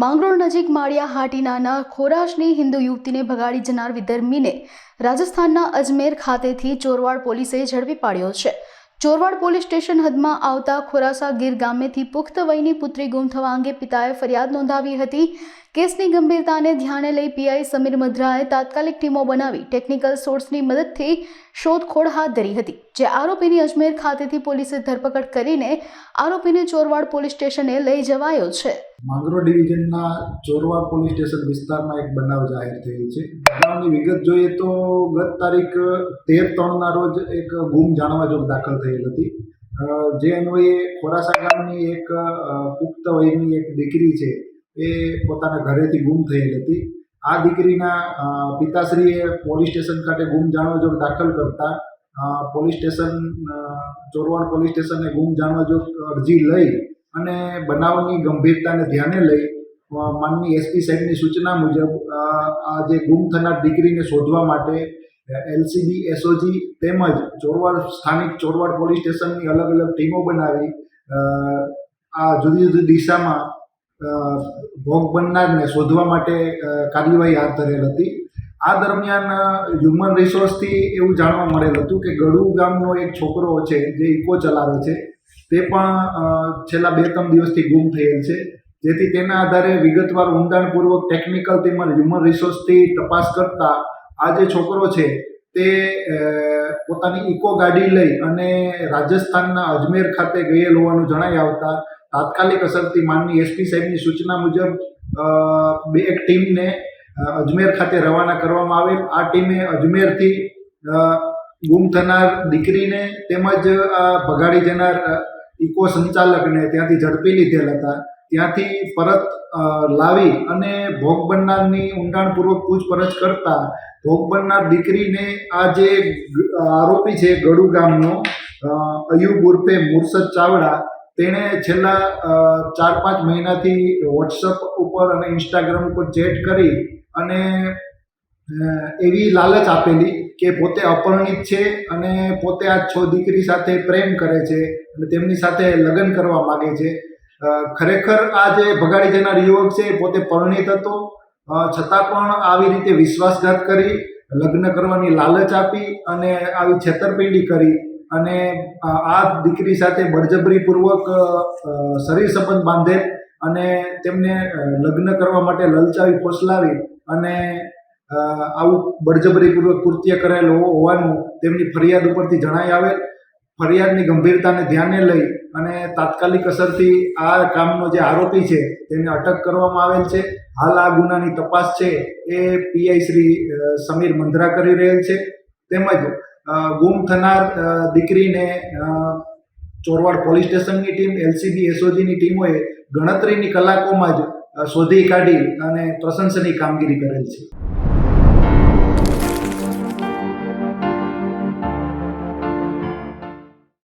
માંગરોળ નજીક માળિયા હાટીનાના ખોરાશની હિન્દુ યુવતીને ભગાડી જનાર વિધર્મીને રાજસ્થાનના અજમેર ખાતેથી ચોરવાડ પોલીસે ઝડપી પાડ્યો છે. ચોરવાડ પોલીસ સ્ટેશન હદમાં આવતા ખોરાસા ગીર ગામેથી પુખ્ત વયની પુત્રી ગુમ થવા અંગે પિતાએ ફરિયાદ નોંધાવી હતી. કેસની ગંભીરતાને ધ્યાને લઈ પીઆઈ સમીર મધ્રાએ તાત્કાલિક ટીમો બનાવી ટેકનિકલ સોર્સની મદદથી શોધખોળ હાથ ધરી હતી, જે આરોપીની અજમેર ખાતેથી પોલીસે ધરપકડ કરીને આરોપીને ચોરવાડ પોલીસ સ્ટેશને લઈ જવાયો છે. માંગરોળ ડિવિઝનના ચોરવાડ પોલીસ સ્ટેશન વિસ્તારમાં એક બનાવ જાહેર થયેલ છે. બનાવની વિગત જોઈએ તો ગત તારીખ તેર ત્રણના રોજ એક ગુમ જાણવા જોગ દાખલ થયેલ હતી. જે અન્વયે ખોરાસા ગામની એક પુખ્ત વયની એક દીકરી છે. એ પોતાના ઘરેથી ગુમ થયેલ હતી. આ દીકરીના પિતાશ્રીએ પોલીસ સ્ટેશન ખાતે ગુમ જાણવા દાખલ કરતા પોલીસ સ્ટેશન ચોરવાડ પોલીસ સ્ટેશને ગુમ જાણવા અરજી લઈ અને બનાવની ગંભીરતાને ધ્યાને લઈ માનની એસપી સાહેબની સૂચના મુજબ આ જે ગુમ થનાર દીકરીને શોધવા માટે એલસીબી એસઓજી તેમજ ચોરવાડ સ્થાનિક ચોરવાડ પોલીસ સ્ટેશનની અલગ અલગ ટીમો બનાવી આ જુદી જુદી દિશામાં ભોગ બનનારને શોધવા માટે કાર્યવાહી હાથ ધરેલ હતી. આ દરમિયાન હ્યુમન રિસોર્સથી એવું જાણવા મળેલ હતું કે ગળુ ગામનો એક છોકરો છે જે ઇકો ચલાવે છે. તે પણ છેલ્લા બે ત્રણ દિવસથી ગુમ થયેલ છે. જેથી તેના આધારે વિગતવાર ઊંડાણપૂર્વક ટેકનિકલ તેમજ હ્યુમન રિસોર્સથી તપાસ કરતા આ જે છોકરો છે તે પોતાની ઇકો ગાડી લઈ અને રાજસ્થાનના અજમેર ખાતે ગયેલ હોવાનું જણાઈ આવતા તાત્કાલિક અસરથી માનની એસપી સાહેબની સૂચના મુજબ બે એક ટીમને અજમેર ખાતે રવાના કરવામાં આવેલ. આ ટીમે અજમેરથી ગુમ થનાર દીકરીને તેમજ ભગાડી જનાર ઇકો સંચાલકને ત્યાંથી ઝડપી લીધેલ હતા. ત્યાંથી પરત લાવી અને ભોગ બનનારની ઊંડાણપૂર્વક પૂછપરછ કરતા ભોગ બનનાર દીકરીને આ જે આરોપી છે ગડુ ગામનો અયુબ ઉર્ફે મુરસદ ચાવડા તેણે છેલ્લા ચાર પાંચ મહિનાથી વોટ્સઅપ ઉપર અને ઇન્સ્ટાગ્રામ ઉપર ચેટ કરી અને એવી લાલચ આપેલી કે પોતે અપરણિત છે અને પોતે આ છ દીકરી સાથે પ્રેમ કરે છે અને તેમની સાથે લગ્ન કરવા માગે છે. ખરેખર આ જે ભગાડી જનાર યુવક છે એ પોતે પરણિત હતો. છતાં પણ આવી રીતે વિશ્વાસઘાત કરી, લગ્ન કરવાની લાલચ આપી અને આવી છેતરપિંડી કરી અને આ દીકરી સાથે બળજબરીપૂર્વક શરીર સંબંધ બાંધે અને તેમને લગ્ન કરવા માટે લલચાવી, ફોસલાવી અને આવું બળજબરીપૂર્વક કૃત્ય કરેલ હોવાનું તેમની ફરિયાદ ઉપરથી જણાઈ આવે. ફરિયાદની ગંભીરતાને ધ્યાને લઈ અને તાત્કાલિક અસરથી આ કામનો જે આરોપી છે તેને અટક કરવામાં આવેલ છે. હાલ આ ગુનાની તપાસ છે એ પીઆઈ શ્રી સમીર મંધરા કરી રહેલ છે. તેમજ ગુમ થનાર દીકરીને ચોરવાડ પોલીસ સ્ટેશનની ટીમ, એલસીબી, એસઓજીની ટીમોએ ગણતરીની કલાકોમાં જ શોધી કાઢી અને પ્રશંસનીય કામગીરી કરેલ છે.